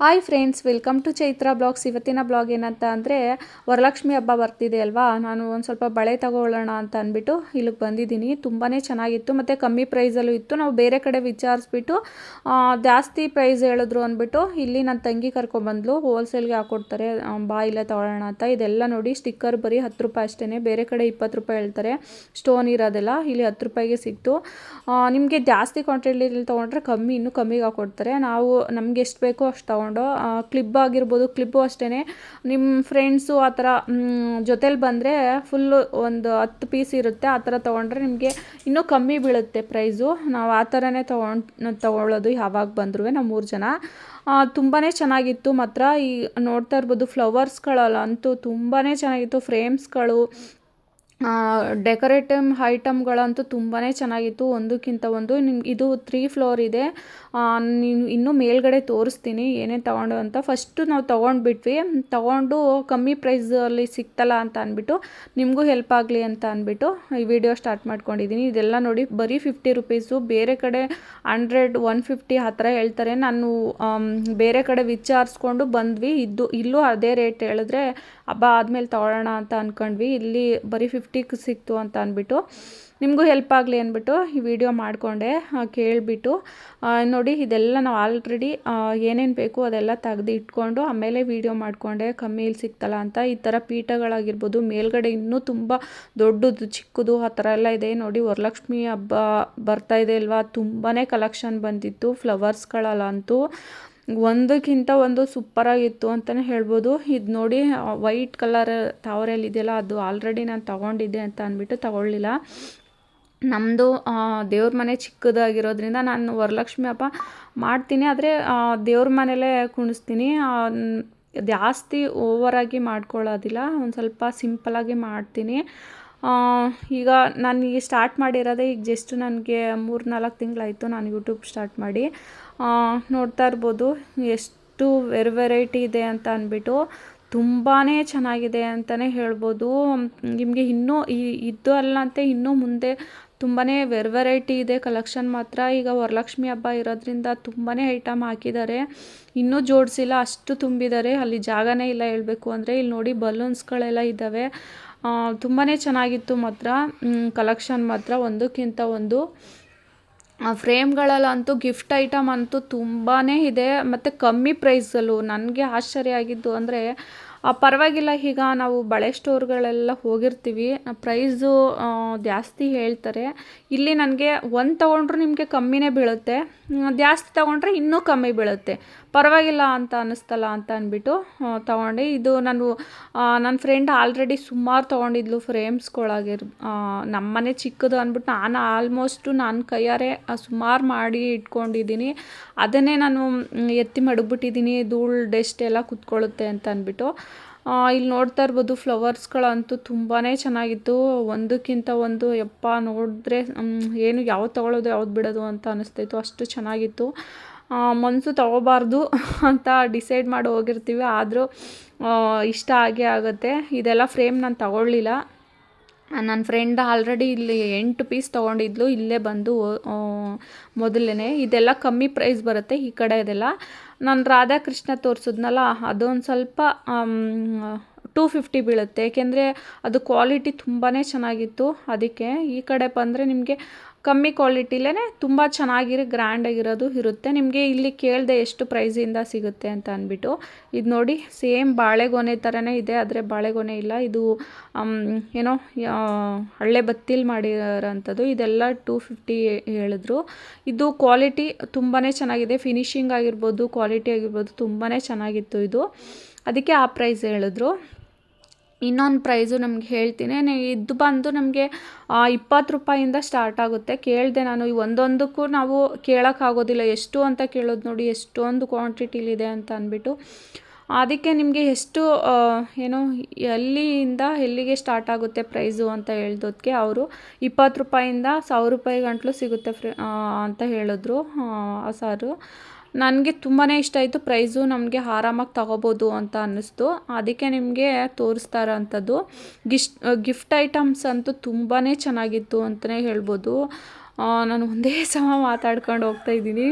Hi friends welcome to Chaitra blogs ಇವತ್ತಿನ blog ಏನಂತ ಅಂದರೆ ವರಲಕ್ಷ್ಮಿ ಹಬ್ಬ ಬರ್ತಿದೆ ಅಲ್ವಾ? ನಾನು ಒಂದು ಸ್ವಲ್ಪ ಬಳೆ ತಗೊಳ್ಳೋಣ ಅಂತ ಅಂದ್ಬಿಟ್ಟು ಇಲ್ಲಿಗೆ ಬಂದಿದ್ದೀನಿ. ತುಂಬಾ ಚೆನ್ನಾಗಿತ್ತು. ಮತ್ತು ಕಮ್ಮಿ ಪ್ರೈಸಲ್ಲೂ ಇತ್ತು. ನಾವು ಬೇರೆ ಕಡೆ ವಿಚಾರಿಸ್ಬಿಟ್ಟು ಜಾಸ್ತಿ ಪ್ರೈಸ್ ಹೇಳಿದ್ರು ಅಂದ್ಬಿಟ್ಟು ಇಲ್ಲಿ ನನ್ನ ತಂಗಿ ಕರ್ಕೊಂಡ್ಬಂದ್ಲು. ಹೋಲ್ಸೇಲ್ಗೆ ಹಾಕ್ಕೊಡ್ತಾರೆ ಬಾ ಇಲ್ಲ ತಗೊಳ್ಳೋಣ ಅಂತ. ಇದೆಲ್ಲ ನೋಡಿ ಸ್ಟಿಕ್ಕರ್ ಬರೀ ಹತ್ತು ರೂಪಾಯಿ ಅಷ್ಟೇ ಬೇರೆ ಕಡೆ ಇಪ್ಪತ್ತು ರೂಪಾಯಿ ಹೇಳ್ತಾರೆ. ಸ್ಟೋನ್ ಇರೋದೆಲ್ಲ ಇಲ್ಲಿ ಹತ್ತು ರೂಪಾಯಿಗೆ ಸಿಕ್ತು. ನಿಮಗೆ ಜಾಸ್ತಿ ಕ್ವಾಂಟಿಟಿಲಿ ತೊಗೊಂಡ್ರೆ ಕಮ್ಮಿ, ಇನ್ನೂ ಕಮ್ಮಿಗೆ ಹಾಕ್ಕೊಡ್ತಾರೆ ನಾವು ನಮ್ಗೆ ಎಷ್ಟು ಬೇಕೋ ಅಷ್ಟು ತೊಗೊಂಡು ಕ್ಲಿಪ್ ಆಗಿರ್ಬೋದು ಕ್ಲಿಬ್ಬು ಅಷ್ಟೇ ನಿಮ್ಮ ಫ್ರೆಂಡ್ಸು ಆ ಥರ ಜೊತೇಲಿ ಬಂದರೆ ಫುಲ್ಲು ಒಂದು ಹತ್ತು ಪೀಸ್ ಇರುತ್ತೆ, ಆ ಥರ ತೊಗೊಂಡ್ರೆ ನಿಮಗೆ ಇನ್ನೂ ಕಮ್ಮಿ ಬೀಳುತ್ತೆ ಪ್ರೈಸು ನಾವು ಆ ಥರನೇ ತೊಗೊಂಡು, ತೊಗೊಳ್ಳೋದು ಯಾವಾಗ ಬಂದ್ರೂ ನಾವು ಮೂರು ಜನ ತುಂಬಾ ಚೆನ್ನಾಗಿತ್ತು. ಮಾತ್ರ ಈ ನೋಡ್ತಾ ಇರ್ಬೋದು ಫ್ಲವರ್ಸ್ಗಳಲ್ಲಂತೂ ತುಂಬಾ ಚೆನ್ನಾಗಿತ್ತು ಫ್ರೇಮ್ಸ್ಗಳು ಡೆಕೋರೇಟಿವ್ ಐಟಮ್ಗಳಂತೂ ತುಂಬಾ ಚೆನ್ನಾಗಿತ್ತು. ಒಂದಕ್ಕಿಂತ ಒಂದು ಇದು ತ್ರೀ ಫ್ಲೋರ್ ಇದೆ. ನೀನು ಇನ್ನೂ ಮೇಲ್ಗಡೆ ತೋರಿಸ್ತೀನಿ, ಏನೇನು ತೊಗೊಂಡು ಅಂತ. ಫಸ್ಟು ನಾವು ತೊಗೊಂಡ್ಬಿಟ್ವಿ. ತೊಗೊಂಡು ಕಮ್ಮಿ ಪ್ರೈಸಲ್ಲಿ ಸಿಕ್ತಲ್ಲ ಅಂತ ಅಂದ್ಬಿಟ್ಟು, ನಿಮಗೂ ಹೆಲ್ಪ್ ಆಗಲಿ ಅಂತ ಅಂದ್ಬಿಟ್ಟು ಈ ವಿಡಿಯೋ ಸ್ಟಾರ್ಟ್ ಮಾಡ್ಕೊಂಡಿದ್ದೀನಿ ಇದೆಲ್ಲ ನೋಡಿ ಬರೀ ಫಿಫ್ಟಿ ರುಪೀಸು ಬೇರೆ ಕಡೆ ಹಂಡ್ರೆಡ್ ಒನ್ ಫಿಫ್ಟಿ ಆ ಥರ ಹೇಳ್ತಾರೆ. ನಾನು ಬೇರೆ ಕಡೆ ವಿಚಾರಿಸ್ಕೊಂಡು ಬಂದ್ವಿ. ಇದ್ದು, ಇಲ್ಲೂ ಅದೇ ರೇಟ್ ಹೇಳಿದ್ರೆ ಹಬ್ಬ ಆದಮೇಲೆ ತೊಗೊಳ್ಳೋಣ ಅಂತ ಅಂದ್ಕೊಂಡ್ವಿ ಇಲ್ಲಿ ಬರೀ ಫಿಫ್ಟಿಗೆ ಸಿಕ್ತು ಅಂತ ಅಂದ್ಬಿಟ್ಟು ನಿಮಗೂ ಹೆಲ್ಪ್ ಆಗಲಿ ಅಂದ್ಬಿಟ್ಟು ಈ ವಿಡಿಯೋ ಮಾಡಿಕೊಂಡೆ ಕೇಳಿಬಿಟ್ಟು. ನೋಡಿ ಇದೆಲ್ಲ ನಾವು ಆಲ್ರೆಡಿ ಏನೇನು ಬೇಕು ಅದೆಲ್ಲ ತೆಗೆದು ಇಟ್ಕೊಂಡು ಆಮೇಲೆ ವಿಡಿಯೋ ಮಾಡಿಕೊಂಡೆ ಕಮ್ಮಿಯಲ್ಲಿ ಸಿಕ್ತಲ್ಲ ಅಂತ. ಈ ಥರ ಪೀಠಗಳಾಗಿರ್ಬೋದು, ಮೇಲ್ಗಡೆ ಇನ್ನೂ ತುಂಬ ದೊಡ್ಡದು, ಚಿಕ್ಕದು, ಆ ಥರ ಎಲ್ಲ ಇದೆ. ನೋಡಿ ವರಲಕ್ಷ್ಮಿ ಹಬ್ಬ ಬರ್ತಾ ಇದೆ ಅಲ್ವಾ? ತುಂಬಾ ಕಲೆಕ್ಷನ್ ಬಂದಿತ್ತು ಫ್ಲವರ್ಸ್ಗಳಲ್ಲ ಅಂತೂ ಒಂದಕ್ಕಿಂತ ಒಂದು ಸೂಪರಾಗಿತ್ತು ಅಂತಲೇ ಹೇಳ್ಬೋದು. ಇದು ನೋಡಿ ವೈಟ್ ಕಲರ್ ತಾವರೆಯಲ್ಲಿ ಇದೆಯಲ್ಲ ಅದು ಆಲ್ರೆಡಿ ನಾನು ತಗೊಂಡಿದ್ದೆ ಅಂತ ಅಂದ್ಬಿಟ್ಟು ತಗೊಳ್ಳಿಲ್ಲ. ನಮ್ಮದು ದೇವ್ರ ಮನೆ ಚಿಕ್ಕದಾಗಿರೋದ್ರಿಂದ ನಾನು ವರಲಕ್ಷ್ಮಿ ಹಬ್ಬ ಮಾಡ್ತೀನಿ. ಆದರೆ ದೇವ್ರ ಮನೇಲೇ ಕುಣಿಸ್ತೀನಿ. ಜಾಸ್ತಿ ಓವರಾಗಿ ಮಾಡ್ಕೊಳ್ಳೋದಿಲ್ಲ. ಒಂದು ಸ್ವಲ್ಪ ಸಿಂಪಲಾಗಿ ಮಾಡ್ತೀನಿ. ಈಗ ನಾನು ಈಗ ಸ್ಟಾರ್ಟ್ ಮಾಡಿರೋದೇ ಈಗ ಜಸ್ಟ್ ನನಗೆ ಮೂರು ನಾಲ್ಕು ತಿಂಗಳಾಯಿತು. ನಾನು ಯೂಟ್ಯೂಬ್ ಸ್ಟಾರ್ಟ್ ಮಾಡಿ. ನೋಡ್ತಾ ಇರ್ಬೋದು. ಎಷ್ಟು ವೆರ್ ವೆರೈಟಿ ಇದೆ ಅಂತ ಅಂದ್ಬಿಟ್ಟು ತುಂಬಾ ಚೆನ್ನಾಗಿದೆ ಅಂತಲೇ ಹೇಳ್ಬೋದು. ನಿಮಗೆ ಇನ್ನೂ ಈ ಇದು ಅಲ್ಲಂತೆ ಇನ್ನೂ ಮುಂದೆ ತುಂಬಾ ವೆರ್ ವೆರೈಟಿ ಇದೆ. ಕಲೆಕ್ಷನ್ ಮಾತ್ರ ಈಗ ವರಲಕ್ಷ್ಮಿ ಹಬ್ಬ ಇರೋದ್ರಿಂದ ತುಂಬಾ ಐಟಮ್ ಹಾಕಿದ್ದಾರೆ. ಇನ್ನೂ ಜೋಡಿಸಿಲ್ಲ, ಅಷ್ಟು ತುಂಬಿದ್ದಾರೆ. ಅಲ್ಲಿ ಜಾಗನೇ ಇಲ್ಲ ಹೇಳಬೇಕು ಅಂದರೆ. ಇಲ್ಲಿ ನೋಡಿ ಬಲೂನ್ಸ್ಗಳೆಲ್ಲ ಇದ್ದಾವೆ. ತುಂಬಾ ಚೆನ್ನಾಗಿತ್ತು ಮಾತ್ರ. ಕಲೆಕ್ಷನ್ ಮಾತ್ರ ಒಂದಕ್ಕಿಂತ ಒಂದು. ಫ್ರೇಮ್ಗಳಲ್ಲಂತೂ ಗಿಫ್ಟ್ ಐಟಮ್ ಅಂತೂ ತುಂಬಾ ಇದೆ. ಮತ್ತು ಕಮ್ಮಿ ಪ್ರೈಸಲ್ಲೂ. ನನಗೆ ಆಶ್ಚರ್ಯ ಆಗಿದ್ದು ಅಂದರೆ ಪರವಾಗಿಲ್ಲ ಈಗ ನಾವು ಬಳೆ ಸ್ಟೋರ್ಗಳೆಲ್ಲ ಹೋಗಿರ್ತೀವಿ. ಪ್ರೈಸು ಜಾಸ್ತಿ ಹೇಳ್ತಾರೆ. ಇಲ್ಲಿ ನನಗೆ ಒಂದು ತೊಗೊಂಡ್ರು ನಿಮಗೆ ಕಮ್ಮಿನೇ ಬೀಳುತ್ತೆ. ಜಾಸ್ತಿ ತೊಗೊಂಡ್ರೆ ಇನ್ನೂ ಕಮ್ಮಿ ಬೀಳುತ್ತೆ. ಪರವಾಗಿಲ್ಲ ಅಂತ ಅನ್ನಿಸ್ತಲ್ಲ ಅಂತ ಅಂದ್ಬಿಟ್ಟು ತೊಗೊಂಡೆ. ಇದು ನಾನು ನನ್ನ ಫ್ರೆಂಡ್ ಆಲ್ರೆಡಿ ಸುಮಾರು ತೊಗೊಂಡಿದ್ಲು ಫ್ರೇಮ್ಸ್ಗಳಾಗಿರ್ ನಮ್ಮನೆ ಚಿಕ್ಕದು ಅಂದ್ಬಿಟ್ಟು ನಾನು ಆಲ್ಮೋಸ್ಟು ನಾನು ಕೈಯಾರೆ ಸುಮಾರು ಮಾಡಿ ಇಟ್ಕೊಂಡಿದ್ದೀನಿ. ಅದನ್ನೇ ನಾನು ಎತ್ತಿ ಮಡಗ್ಬಿಟ್ಟಿದ್ದೀನಿ, ಧೂಳು ಡೆಸ್ಟ್ ಎಲ್ಲ ಕುತ್ಕೊಳ್ಳುತ್ತೆ ಅಂತ ಅಂದ್ಬಿಟ್ಟು ಇಲ್ಲಿ ನೋಡ್ತಾ ಇರ್ಬೋದು ಫ್ಲವರ್ಸ್ಗಳಂತೂ ತುಂಬಾ ಚೆನ್ನಾಗಿತ್ತು. ಒಂದಕ್ಕಿಂತ ಒಂದು, ಯಪ್ಪ, ನೋಡಿದ್ರೆ ಏನು ಯಾವ್ದು ತೊಗೊಳೋದು ಯಾವ್ದು ಬಿಡೋದು ಅಂತ ಅನಿಸ್ತಾಯಿತ್ತು ಅಷ್ಟು ಚೆನ್ನಾಗಿತ್ತು. ಮನಸ್ಸು ತಗೋಬಾರ್ದು ಅಂತ ಡಿಸೈಡ್ ಮಾಡಿ ಹೋಗಿರ್ತೀವಿ. ಆದರೂ ಇಷ್ಟ ಆಗೇ ಆಗುತ್ತೆ. ಇದೆಲ್ಲ ಫ್ರೇಮ್ ನಾನು ತಗೊಳ್ಳಿಲ್ಲ. ನನ್ನ ಫ್ರೆಂಡ್ ಆಲ್ರೆಡಿ ಇಲ್ಲಿ ಎಂಟು ಪೀಸ್ ತೊಗೊಂಡಿದ್ಲು, ಇಲ್ಲೇ ಬಂದು ಮೊದಲೇ ಇದೆಲ್ಲ ಕಮ್ಮಿ ಪ್ರೈಸ್ ಬರುತ್ತೆ ಈ ಕಡೆ ಇದೆಲ್ಲ. ನಾನು ರಾಧಾಕೃಷ್ಣ ತೋರಿಸಿದ್ನಲ್ಲ, ಅದೊಂದು ಸ್ವಲ್ಪ ಟೂ ಫಿಫ್ಟಿ ಬೀಳುತ್ತೆ. ಏಕೆಂದರೆ ಅದು ಕ್ವಾಲಿಟಿ ತುಂಬಾ ಚೆನ್ನಾಗಿತ್ತು. ಅದಕ್ಕೆ ಈ ಕಡೆ ಬಂದರೆ ನಿಮಗೆ ಕಮ್ಮಿ ಕ್ವಾಲಿಟಿಲೇ ತುಂಬ ಚೆನ್ನಾಗಿರೋ ಗ್ರ್ಯಾಂಡಾಗಿರೋದು ಇರುತ್ತೆ. ನಿಮಗೆ ಇಲ್ಲಿ ಕೇಳಿದೆ ಎಷ್ಟು ಪ್ರೈಸಿಂದ ಸಿಗುತ್ತೆ ಅಂತ ಅಂದ್ಬಿಟ್ಟು. ಇದು ನೋಡಿ ಸೇಮ್ ಬಾಳೆಗೊನೆ ಥರನೇ ಇದೆ, ಆದರೆ ಬಾಳೆಗೊನೆ ಇಲ್ಲ. ಇದು ಏನೋ ಹಳ್ಳೆ ಬತ್ತಿಲ್ ಮಾಡಿರೋಂಥದ್ದು. ಇದೆಲ್ಲ ಟೂ ಫಿಫ್ಟಿ ಹೇಳಿದ್ರು. ಇದು ಕ್ವಾಲಿಟಿ ತುಂಬಾ ಚೆನ್ನಾಗಿದೆ. ಫಿನಿಶಿಂಗ್ ಆಗಿರ್ಬೋದು ಕ್ವಾಲಿಟಿ ಆಗಿರ್ಬೋದು ತುಂಬಾ ಚೆನ್ನಾಗಿತ್ತು ಇದು. ಅದಕ್ಕೆ ಆ ಪ್ರೈಸ್ ಹೇಳಿದ್ರು. ಇನ್ನೊಂದು ಪ್ರೈಸು ನಮ್ಗೆ ಹೇಳ್ತೀನಿ. ಇದು ಬಂದು ನಮಗೆ ಇಪ್ಪತ್ತು ರೂಪಾಯಿಂದ ಸ್ಟಾರ್ಟ್ ಆಗುತ್ತೆ. ಕೇಳಿದೆ ನಾನು ಒಂದೊಂದಕ್ಕೂ ನಾವು ಕೇಳೋಕ್ಕಾಗೋದಿಲ್ಲ ಎಷ್ಟು ಅಂತ ಕೇಳೋದು ನೋಡಿ, ಎಷ್ಟೊಂದು ಕ್ವಾಂಟಿಟಿಲಿದೆ ಅಂತ ಅಂದ್ಬಿಟ್ಟು. ಅದಕ್ಕೆ ನಿಮಗೆ ಎಷ್ಟು ಏನು, ಎಲ್ಲಿಯಿಂದ ಎಲ್ಲಿಗೆ ಸ್ಟಾರ್ಟ್ ಆಗುತ್ತೆ ಪ್ರೈಸು ಅಂತ ಹೇಳ್ದೋದಕ್ಕೆ ಅವರು ಇಪ್ಪತ್ತು ರೂಪಾಯಿಂದ ಸಾವಿರ ರೂಪಾಯಿ ಗಂಟಲು ಸಿಗುತ್ತೆ ಫ್ರೆ ಅಂತ ಹೇಳಿದ್ರು ಆ ಸಾರು. ನನಗೆ ತುಂಬಾ ಇಷ್ಟ ಆಯಿತು. ಪ್ರೈಸು ನಮಗೆ ಆರಾಮಾಗಿ ತಗೋಬೋದು ಅಂತ ಅನ್ನಿಸ್ತು. ಅದಕ್ಕೆ ನಿಮಗೆ ತೋರಿಸ್ತಾ ಇರೋಂಥದ್ದು. ಗಿಶ್, ಗಿಫ್ಟ್ ಐಟಮ್ಸ್ ಅಂತೂ ತುಂಬಾ ಚೆನ್ನಾಗಿತ್ತು ಅಂತಲೇ ಹೇಳ್ಬೋದು. ನಾನು ಒಂದೇ ಸಮ ಮಾತಾಡ್ಕೊಂಡು ಹೋಗ್ತಾ ಇದ್ದೀನಿ.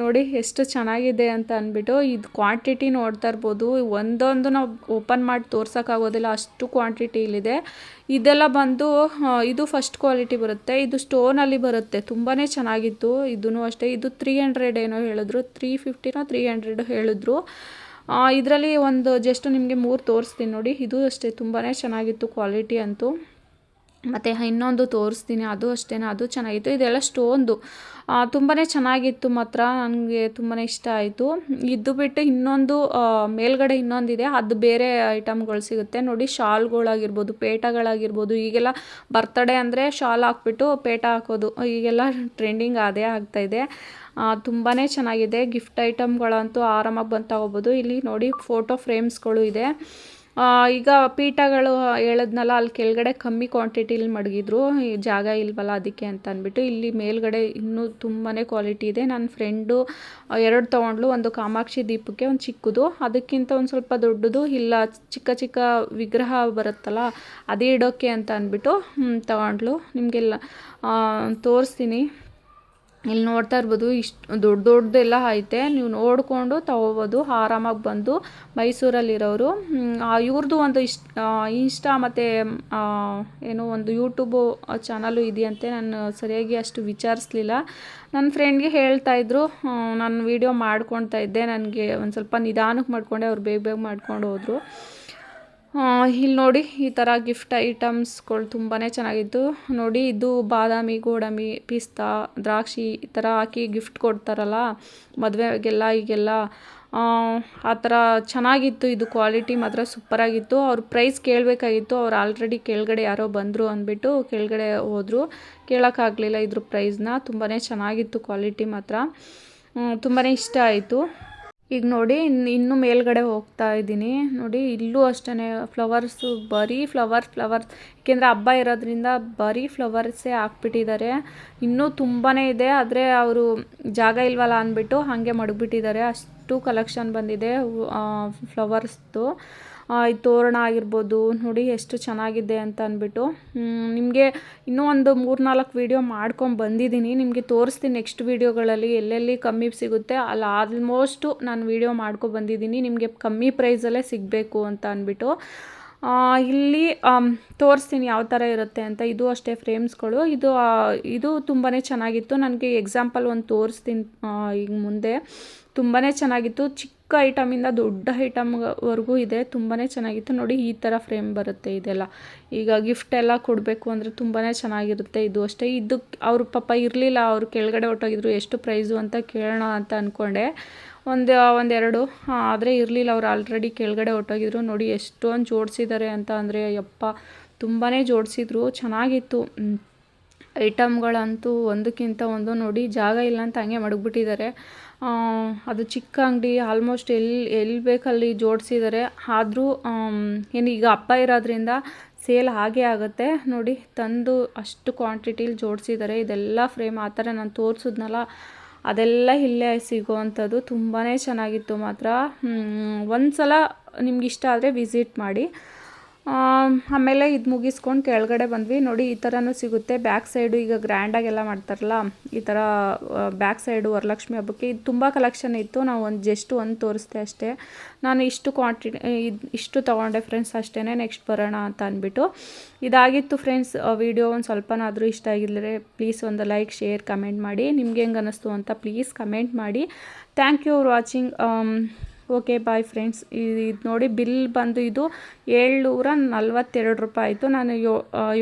ನೋಡಿ ಎಷ್ಟು ಚೆನ್ನಾಗಿದೆ ಅಂತ ಅಂದ್ಬಿಟ್ಟು ಇದು ಕ್ವಾಂಟಿಟಿ ನೋಡ್ತಾ ಇರ್ಬೋದು. ಒಂದೊಂದು ನಾವು ಓಪನ್ ಮಾಡಿ ತೋರ್ಸೋಕ್ಕಾಗೋದಿಲ್ಲ ಅಷ್ಟು ಕ್ವಾಂಟಿಟಿ ಇಲ್ಲಿದೆ. ಇದೆಲ್ಲ ಬಂದು ಇದು ಫಸ್ಟ್ ಕ್ವಾಲಿಟಿ ಬರುತ್ತೆ. ಇದು ಸ್ಟೋನಲ್ಲಿ ಬರುತ್ತೆ. ತುಂಬಾ ಚೆನ್ನಾಗಿತ್ತು. ಇದೂ ಅಷ್ಟೇ. ಇದು ತ್ರೀ ಹಂಡ್ರೆಡ್ ಏನೋ ಹೇಳಿದ್ರು. ತ್ರೀ ಫಿಫ್ಟಿನೋ ತ್ರೀ ಹಂಡ್ರೆಡ್ ಹೇಳಿದ್ರು. ಇದರಲ್ಲಿ ಒಂದು ಜಸ್ಟ್ ನಿಮಗೆ ಮೂರು ತೋರಿಸ್ತೀನಿ ನೋಡಿ. ಇದು ಅಷ್ಟೇ. ತುಂಬಾ ಚೆನ್ನಾಗಿತ್ತು ಕ್ವಾಲಿಟಿ ಅಂತೂ. ಮತ್ತು ಇನ್ನೊಂದು ತೋರಿಸ್ತೀನಿ, ಅದು ಅಷ್ಟೇ ಅದು ಚೆನ್ನಾಗಿತ್ತು. ಇದೆಲ್ಲ ಸ್ಟೋನ್ದು. ತುಂಬಾ ಚೆನ್ನಾಗಿತ್ತು ಮಾತ್ರ, ನನಗೆ ತುಂಬಾ ಇಷ್ಟ ಆಯಿತು. ಇದು ಬಿಟ್ಟು ಇನ್ನೊಂದು ಮೇಲ್ಗಡೆ ಇನ್ನೊಂದಿದೆ. ಅದು ಬೇರೆ ಐಟಮ್ಗಳು ಸಿಗುತ್ತೆ. ನೋಡಿ, ಶಾಲ್ಗಳಾಗಿರ್ಬೋದು, ಪೇಟಗಳಾಗಿರ್ಬೋದು, ಈಗೆಲ್ಲ ಬರ್ತಡೇ ಅಂದರೆ ಶಾಲ್ ಹಾಕ್ಬಿಟ್ಟು ಪೇಟ ಹಾಕೋದು, ಈಗೆಲ್ಲ ಟ್ರೆಂಡಿಂಗ್ ಅದೇ ಆಗ್ತಾಯಿದೆ ತುಂಬಾ ಚೆನ್ನಾಗಿದೆ. ಗಿಫ್ಟ್ ಐಟಮ್ಗಳಂತೂ ಆರಾಮಾಗಿ ಬಂದು ತಗೋಬೋದು. ಇಲ್ಲಿ ನೋಡಿ, ಫೋಟೋ ಫ್ರೇಮ್ಸ್ಗಳು ಇದೆ. ಈಗ ಪೀಠಗಳು ಹೇಳದ್ನಲ್ಲ, ಅಲ್ಲಿ ಕೆಳಗಡೆ ಕಮ್ಮಿ ಕ್ವಾಂಟಿಟಿಲಿ ಮಡಗಿದ್ರು. ಜಾಗ ಇಲ್ವಲ್ಲ ಅದಕ್ಕೆ ಅಂತ ಅಂದ್ಬಿಟ್ಟು, ಇಲ್ಲಿ ಮೇಲ್ಗಡೆ ಇನ್ನೂ ತುಂಬಾ ಕ್ವಾಲಿಟಿ ಇದೆ. ನನ್ನ ಫ್ರೆಂಡು ಎರಡು ತೊಗೊಂಡ್ಲು ಒಂದು ಕಾಮಾಕ್ಷಿ ದೀಪಕ್ಕೆ, ಒಂದು ಚಿಕ್ಕದು. ಅದಕ್ಕಿಂತ ಒಂದು ಸ್ವಲ್ಪ ದೊಡ್ಡದು, ಇಲ್ಲ ಚಿಕ್ಕ ಚಿಕ್ಕ ವಿಗ್ರಹ ಬರುತ್ತಲ್ಲ, ಅದೇ ಇಡೋಕ್ಕೆ ಅಂತ ಅಂದ್ಬಿಟ್ಟು ತಗೊಂಡ್ಲು ನಿಮಗೆಲ್ಲ ತೋರಿಸ್ತೀನಿ. ಇಲ್ಲಿ ನೋಡ್ತಾ ಇರ್ಬೋದು, ಇಷ್ಟು ದೊಡ್ಡ ದೊಡ್ಡದೆಲ್ಲ ಐತೆ. ನೀವು ನೋಡಿಕೊಂಡು ತಗೋಬೋದು. ಆರಾಮಾಗಿ ಬಂದು ಮೈಸೂರಲ್ಲಿರೋರು. ಇವ್ರದ್ದು ಒಂದು ಇಷ್ಟ ಇನ್ಸ್ಟಾ ಮತ್ತು ಏನೋ ಒಂದು ಯೂಟ್ಯೂಬು ಚಾನಲು ಇದೆಯಂತೆ. ನಾನು ಸರಿಯಾಗಿ ಅಷ್ಟು ವಿಚಾರಿಸ್ಲಿಲ್ಲ. ನನ್ನ ಫ್ರೆಂಡ್ಗೆ ಹೇಳ್ತಾ ಇದ್ರು. ನಾನು ವೀಡಿಯೋ ಮಾಡ್ಕೊಳ್ತಾ ಇದ್ದೆ. ನನಗೆ ಒಂದು ಸ್ವಲ್ಪ ನಿಧಾನಕ್ಕೆ ಮಾಡಿಕೊಂಡೆ. ಅವ್ರು ಬೇಗ ಬೇಗ ಮಾಡ್ಕೊಂಡು ಹೋದರು. ಇಲ್ಲಿ ನೋಡಿ ಈ ಥರ ಗಿಫ್ಟ್ ಐಟಮ್ಸ್ಗಳು ತುಂಬಾ ಚೆನ್ನಾಗಿತ್ತು. ನೋಡಿ ಇದು ಬಾದಾಮಿ ಗೋಡಂಬಿ ಪಿಸ್ತಾ ದ್ರಾಕ್ಷಿ ಈ ಥರ ಹಾಕಿ ಗಿಫ್ಟ್ ಕೊಡ್ತಾರಲ್ಲ ಮದುವೆಗೆಲ್ಲ ಈಗೆಲ್ಲ. ಆ, ಥರ ಚೆನ್ನಾಗಿತ್ತು. ಇದು ಕ್ವಾಲಿಟಿ ಮಾತ್ರ ಸೂಪರಾಗಿತ್ತು ಅವ್ರ ಪ್ರೈಸ್ ಕೇಳಬೇಕಾಗಿತ್ತು. ಅವ್ರು ಆಲ್ರೆಡಿ ಕೆಳಗಡೆ ಯಾರೋ ಬಂದರು ಅಂದ್ಬಿಟ್ಟು ಕೆಳಗಡೆ ಹೋದರು. ಕೇಳೋಕ್ಕಾಗಲಿಲ್ಲ ಇದ್ರ ಪ್ರೈಸ್ನ ತುಂಬಾ ಚೆನ್ನಾಗಿತ್ತು ಕ್ವಾಲಿಟಿ ಮಾತ್ರ. ತುಂಬಾ ಇಷ್ಟ ಆಯಿತು. ಈಗ ನೋಡಿ ಇನ್ನು ಇನ್ನೂ ಮೇಲ್ಗಡೆ ಹೋಗ್ತಾ ಇದ್ದೀನಿ. ನೋಡಿ, ಇಲ್ಲೂ ಅಷ್ಟೇ ಫ್ಲವರ್ಸು ಬರೀ ಫ್ಲವರ್ಸ್ ಫ್ಲವರ್ಸ್ ಏಕೆಂದರೆ ಹಬ್ಬ ಇರೋದ್ರಿಂದ ಬರೀ ಫ್ಲವರ್ಸೇ ಹಾಕ್ಬಿಟ್ಟಿದ್ದಾರೆ. ಇನ್ನೂ ತುಂಬಾ ಇದೆ, ಆದರೆ ಅವರು ಜಾಗ ಇಲ್ವಲ್ಲ ಅಂದ್ಬಿಟ್ಟು ಹಾಗೆ ಮಡಗ್ಬಿಟ್ಟಿದ್ದಾರೆ. ಅಷ್ಟು ಕಲೆಕ್ಷನ್ ಬಂದಿದೆ ಫ್ಲವರ್ಸ್ದು ಈ ತೋರಣ ಆಗಿರ್ಬೋದು, ನೋಡಿ ಎಷ್ಟು ಚೆನ್ನಾಗಿದೆ ಅಂತ ಅಂದ್ಬಿಟ್ಟು. ನಿಮಗೆ ಇನ್ನೂ ಒಂದು ಮೂರು ನಾಲ್ಕು ವೀಡಿಯೋ ಮಾಡ್ಕೊಂಡು ಬಂದಿದ್ದೀನಿ. ನಿಮಗೆ ತೋರಿಸ್ತೀನಿ ನೆಕ್ಸ್ಟ್ ವೀಡಿಯೋಗಳಲ್ಲಿ ಎಲ್ಲೆಲ್ಲಿ ಕಮ್ಮಿ ಸಿಗುತ್ತೆ. ಅಲ್ಲಿ ಆಲ್ಮೋಸ್ಟು ನಾನು ವೀಡಿಯೋ ಮಾಡ್ಕೊಂಡು ಬಂದಿದ್ದೀನಿ. ನಿಮಗೆ ಕಮ್ಮಿ ಪ್ರೈಸಲ್ಲೇ ಸಿಗಬೇಕು ಅಂತ ಅಂದ್ಬಿಟ್ಟು. ಇಲ್ಲಿ ತೋರಿಸ್ತೀನಿ ಯಾವ ಥರ ಇರುತ್ತೆ ಅಂತ. ಇದು ಅಷ್ಟೇ ಫ್ರೇಮ್ಸ್ಗಳು ಇದು ಇದು ತುಂಬಾ ಚೆನ್ನಾಗಿತ್ತು. ನನಗೆ ಎಕ್ಸಾಂಪಲ್ ಒಂದು ತೋರಿಸ್ತೀನಿ ಈಗ ಮುಂದೆ. ತುಂಬಾ ಚೆನ್ನಾಗಿತ್ತು. ಚಿಕ್ಕ ಐಟಮಿಂದ ದೊಡ್ಡ ಐಟಮ್ವರೆಗೂ ಇದೆ ತುಂಬಾ ಚೆನ್ನಾಗಿತ್ತು. ನೋಡಿ, ಈ ಥರ ಫ್ರೇಮ್ ಬರುತ್ತೆ ಇದೆಲ್ಲ. ಈಗ ಗಿಫ್ಟ್ ಎಲ್ಲ ಕೊಡಬೇಕು ಅಂದರೆ ತುಂಬಾ ಚೆನ್ನಾಗಿರುತ್ತೆ ಇದು ಅಷ್ಟೇ. ಇದು ಅವ್ರ ಪಾಪ ಇರಲಿಲ್ಲ, ಅವರು ಕೆಳಗಡೆ ಹೊಟ್ಟೋಗಿದ್ರು ಎಷ್ಟು ಪ್ರೈಸು ಅಂತ ಕೇಳೋಣ ಅಂತ ಅಂದ್ಕೊಂಡೆ ಒಂದು, ಒಂದೆರಡು ಆದರೆ ಇರಲಿಲ್ಲ. ಅವ್ರು ಆಲ್ರೆಡಿ ಕೆಳಗಡೆ ಹೊಟ್ಟೋಗಿದ್ರು ನೋಡಿ, ಎಷ್ಟೊಂದು ಜೋಡಿಸಿದ್ದಾರೆ ಅಂತ ಅಂದರೆ ಯಪ್ಪ ತುಂಬಾ ಜೋಡಿಸಿದ್ರು. ಚೆನ್ನಾಗಿತ್ತು. ಐಟಮ್ಗಳಂತೂ ಒಂದಕ್ಕಿಂತ ಒಂದು, ನೋಡಿ, ಜಾಗ ಇಲ್ಲ ಅಂತ ಹಂಗೆ ಮಡಗ್ಬಿಟ್ಟಿದ್ದಾರೆ. ಅದು ಚಿಕ್ಕ ಅಂಗಡಿ ಆಲ್ಮೋಸ್ಟ್ ಎಲ್ಲಿ ಎಲ್ಲಿ ಬೇಕಲ್ಲಿ ಜೋಡಿಸಿದ್ದಾರೆ. ಆದರೂ ಏನು ಈಗ ಹಬ್ಬ ಇರೋದ್ರಿಂದ ಸೇಲ್ ಹಾಗೆ ಆಗುತ್ತೆ. ನೋಡಿ, ತಂದು ಅಷ್ಟು ಕ್ವಾಂಟಿಟಿಲಿ ಜೋಡಿಸಿದ್ದಾರೆ. ಇದೆಲ್ಲ ಫ್ರೇಮ್ ಆ ಥರ ನಾನು ತೋರಿಸಿದ್ನಲ್ಲ, ಅದೆಲ್ಲ ಇಲ್ಲೇ ಸಿಗೋವಂಥದ್ದು. ತುಂಬಾ ಚೆನ್ನಾಗಿತ್ತು ಮಾತ್ರ. ಒಂದು ಸಲ ನಿಮ್ಗೆ ಇಷ್ಟ ಆದರೆ ವಿಸಿಟ್ ಮಾಡಿ. ಆಮೇಲೆ ಇದು ಮುಗಿಸ್ಕೊಂಡು ಕೆಳಗಡೆ ಬಂದ್ವಿ. ನೋಡಿ, ಈ ಥರನೂ ಸಿಗುತ್ತೆ. ಬ್ಯಾಕ್ ಸೈಡು ಈಗ ಗ್ರ್ಯಾಂಡಾಗೆಲ್ಲ ಮಾಡ್ತಾರಲ್ಲ, ಈ ಥರ ಬ್ಯಾಕ್ ಸೈಡು ವರಲಕ್ಷ್ಮಿ ಹಬ್ಬಕ್ಕೆ ಇದು ತುಂಬ ಕಲೆಕ್ಷನ್ ಇತ್ತು. ನಾವು ಒಂದು ಜಸ್ಟ್ ಒಂದು ತೋರಿಸ್ದೆ ಅಷ್ಟೇ. ನಾನು ಇಷ್ಟು ಕ್ವಾಂಟಿಟಿ ಇದು ಇಷ್ಟು ತೊಗೊಂಡೆ ಫ್ರೆಂಡ್ಸ್ ಅಷ್ಟೇ ನೆಕ್ಸ್ಟ್ ಬರೋಣ ಅಂತ ಅಂದ್ಬಿಟ್ಟು. ಇದಾಗಿತ್ತು ಫ್ರೆಂಡ್ಸ್ ವಿಡಿಯೋ ಒಂದು ಸ್ವಲ್ಪನಾದರೂ ಇಷ್ಟ ಆಗಿದ್ದರೆ ಪ್ಲೀಸ್ ಒಂದು ಲೈಕ್ ಶೇರ್ ಕಮೆಂಟ್ ಮಾಡಿ. ನಿಮ್ಗೆ ಹೆಂಗೆ ಅನ್ನಿಸ್ತು ಅಂತ ಪ್ಲೀಸ್ ಕಮೆಂಟ್ ಮಾಡಿ. Thank you for watching okay bye friends ಇದು ನೋಡಿ ಬಿಲ್ ಬಂದು ಇದು ಏಳ್ನೂರ ನಲ್ವತ್ತೆರಡು ರೂಪಾಯಿ ಆಯಿತು. ನಾನು ಯೋ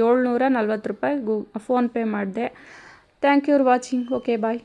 ಏಳ್ನೂರ ನಲ್ವತ್ತು ರೂಪಾಯಿ ಗೂ ಫೋನ್ಪೇ ಮಾಡಿದೆ. Thank you for watching okay bye